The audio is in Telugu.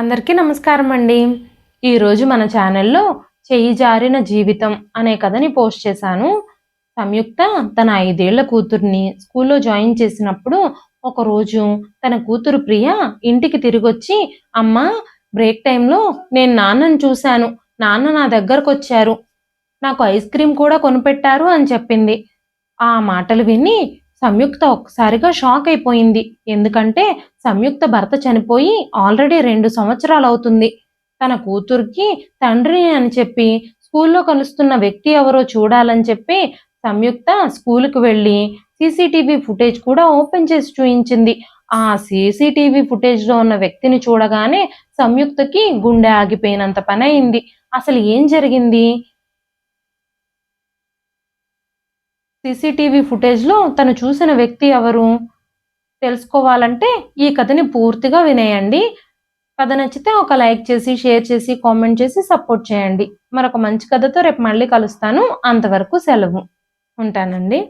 అందరికీ నమస్కారం అండి. ఈరోజు మన ఛానల్లో చెయ్యి జారిన జీవితం అనే కథని పోస్ట్ చేశాను. సంయుక్త తన ఐదేళ్ళ కూతుర్ని స్కూల్లో జాయిన్ చేసినప్పుడు ఒకరోజు తన కూతురు ప్రియ ఇంటికి తిరిగొచ్చి అమ్మ బ్రేక్ టైంలో నేను నాన్నను చూశాను. నాన్న నా దగ్గరకు వచ్చారు నాకు ఐస్ క్రీమ్ కూడా కొనిపెట్టారు అని చెప్పింది. ఆ మాటలు విని సంయుక్త ఒక్కసారిగా షాక్ అయిపోయింది. ఎందుకంటే సంయుక్త భర్త చనిపోయి ఆల్రెడీ రెండు సంవత్సరాలు అవుతుంది. తన కూతురికి తండ్రి అని చెప్పి స్కూల్లో కలుస్తున్న వ్యక్తి ఎవరో చూడాలని చెప్పి సంయుక్త స్కూల్కి వెళ్ళి సీసీటీవీ ఫుటేజ్ కూడా ఓపెన్ చేసి చూయించింది. ఆ సీసీటీవీ ఫుటేజ్లో ఉన్న వ్యక్తిని చూడగానే సంయుక్తకి గుండె ఆగిపోయినంత పని అయింది అసలు ఏం జరిగింది? సీసీటీవీ ఫుటేజ్లో తను చూసిన వ్యక్తి ఎవరు తెలుసుకోవాలంటే ఈ కథని పూర్తిగా వినేయండి. కథ నచ్చితే ఒక లైక్ చేసి షేర్ చేసి కామెంట్ చేసి సపోర్ట్ చేయండి. మరొక మంచి కథతో రేపు మళ్ళీ కలుస్తాను. అంతవరకు సెలవు. ఉంటానండి.